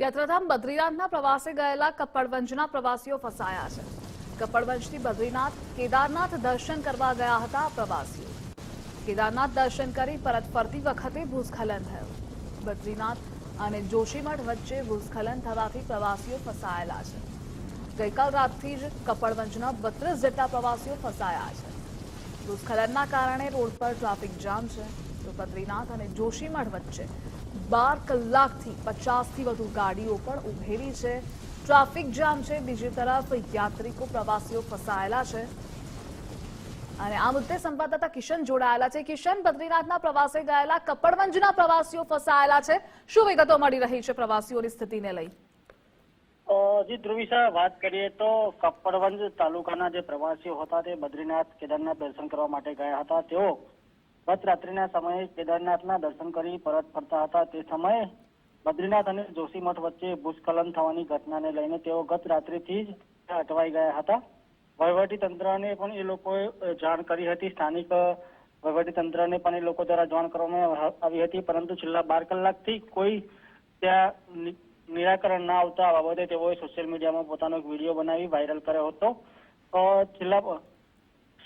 યાત્રાધામ બદ્રીનાથના પ્રવાસે ગયેલા કપ્પડવંજના પ્રવાસીઓ ફસાયા છે. કપ્પડવંજથી બદ્રીનાથ કેદારનાથ દર્શન કરવા ગયા હતા પ્રવાસીઓ. કેદારનાથ દર્શન કરી પરત ફરતી વખતે ભૂસ્ખલન થયું. બદ્રીનાથ અને જોશીમઠ વચ્ચે ભૂસ્ખલન થવાથી પ્રવાસીઓ ફસાયેલા છે. ગઈકાલ રાતથી જ કપ્પડવંજના બત્રીસ જેટલા પ્રવાસીઓ ફસાયા છે. ભૂસ્ખલનના કારણે રોડ પર ટ્રાફિક જામ છે. તો બદ્રીનાથ અને જોશીમઠ વચ્ચે બાર કલાકથી પચાસથી વધુ ગાડીઓ પણ ઉભેલી છે. ટ્રાફિક જામ છે. બીજી તરફ યાત્રિકો, પ્રવાસીઓ ફસાયેલા છે. અને આ મુદ્દે સંવાદદાતા કિશન જોડાયેલા છે. કિશન, બદ્રીનાથના પ્રવાસે ગયેલા કપડવંજના પ્રવાસીઓ ફસાયેલા છે. શું વિગતો મળી રહી છે પ્રવાસીઓની સ્થિતિને લઈ? જી ધ્રુવિશા વાત કરીએ તો કપડવંજ તાલુકાના જે પ્રવાસીઓ હતા તે બદ્રીનાથ કેદારનાથ દર્શન કરવા માટે ગયા હતા. તેઓ ગત રાત્રિના સમયે કેદારનાથના દર્શન કરી પરત ફરતા હતા. તે સમયે બદ્રીનાથ અને જોશીમઠ વચ્ચે ભૂસ્ખલન થવાની ઘટનાને લઈને તેઓ ગત રાત્રિથી જ અટવાઈ ગયા હતા. વહીવટી તંત્રને પણ એ લોકોએ જાણ કરી હતી. સ્થાનિક વહીવટી તંત્રને પણ એ લોકો દ્વારા જાણ કરવામાં આવી હતી. પરંતુ છેલ્લા બાર કલાકથી કોઈ ત્યાં નિરાકરણ ના આવતા બાબતે તેઓએ સોશિયલ મીડિયામાં પોતાનો એક વીડિયો બનાવી વાયરલ કર્યો હતો. છેલ્લા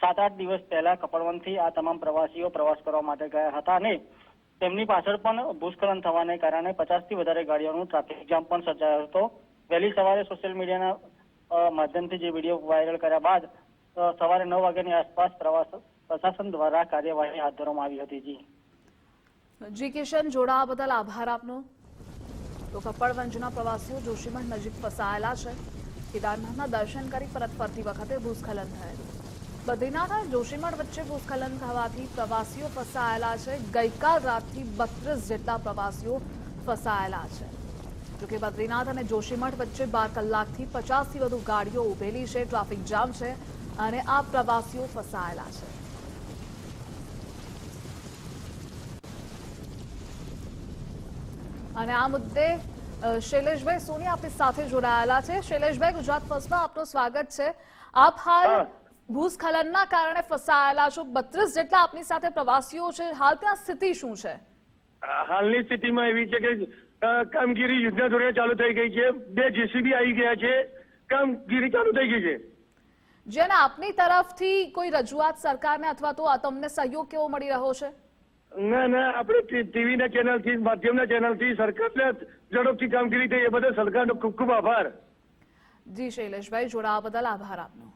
સાત આઠ દિવસ પહેલા કપડવનથી આ તમામ પ્રવાસીઓ પ્રવાસ કરવા માટે ગયા હતા અને તેમની પાછળ પણ ભૂસ્ખલન થવાને કારણે પચાસથી વધારે ગાડીઓનું ટ્રાફિક જામ પણ સર્જાયો હતો. વહેલી સવારે સોશિયલ મીડિયાના માધ્યમથી જે વીડિયો વાયરલ કર્યા બાદ સવારે નવ વાગ્યાની આસપાસ પ્રવાસ, પ્રશાસન દ્વારા કાર્યવાહી હાથ ધરવામાં આવી હતી જી. જી કિશન, જોડાવા બદલ આભાર આપનો. તો કપડવંજના પ્રવાસીઓ જોશીમઠ નજીક ફસાયેલા છે. કેદારનાથના દર્શન કરી પરત ફરતી વખતે ભૂસ્ખલન થયેલું. બદ્રીનાથ જોશીમઠ વચ્ચે ભૂસ્ખલન થવાથી પ્રવાસીઓ ફસાયેલા છે. ગઈકાલ રાતથી બત્રીસ જેટલા પ્રવાસીઓ ફસાયેલા છે. જોકે બદ્રીનાથ અને જોશીમઠ વચ્ચે બાર કલાકથી પચાસથી વધુ ગાડીઓ ઉભેલી છે. ટ્રાફિક જામ છે અને આ પ્રવાસીઓ ફસાયેલા છે. અને આ મુદ્દે શૈલેષભાઈ સોની આપણી સાથે જોડાયેલા છે. શૈલેષભાઈ, ગુજરાત ફર્સ્ટમાં આપનું સ્વાગત છે. આપ હાલ. ભૂસ્ખલનના કારણે ફસાયેલા છો. બત્રીસ જેટલા આપની સાથે પ્રવાસીઓ છે. હાલ ત્યાં સ્થિતિ શું છે? હાલની સ્થિતિમાં એવી છે કે કામગીરી યુદ્ધના ધોરણે ચાલુ થઈ ગઈ છે. બે જેસીબી આવી ગયા છે. કામગીરી ચાલુ થઈ ગઈ છે. જેને આપની તરફથી કોઈ રજૂઆત સરકારને અથવા તો તમને સહયોગ કેવો મળી રહ્યો છે? ના ના આપણે ટીવીના ચેનલથી માધ્યમના ચેનલથી સરકારને ઝડપથી કામગીરી થઈ. એ બદલ સરકારનો ખૂબ ખૂબ આભાર. જી શૈલેષભાઈ જોડાવા બદલ આભાર આપનો.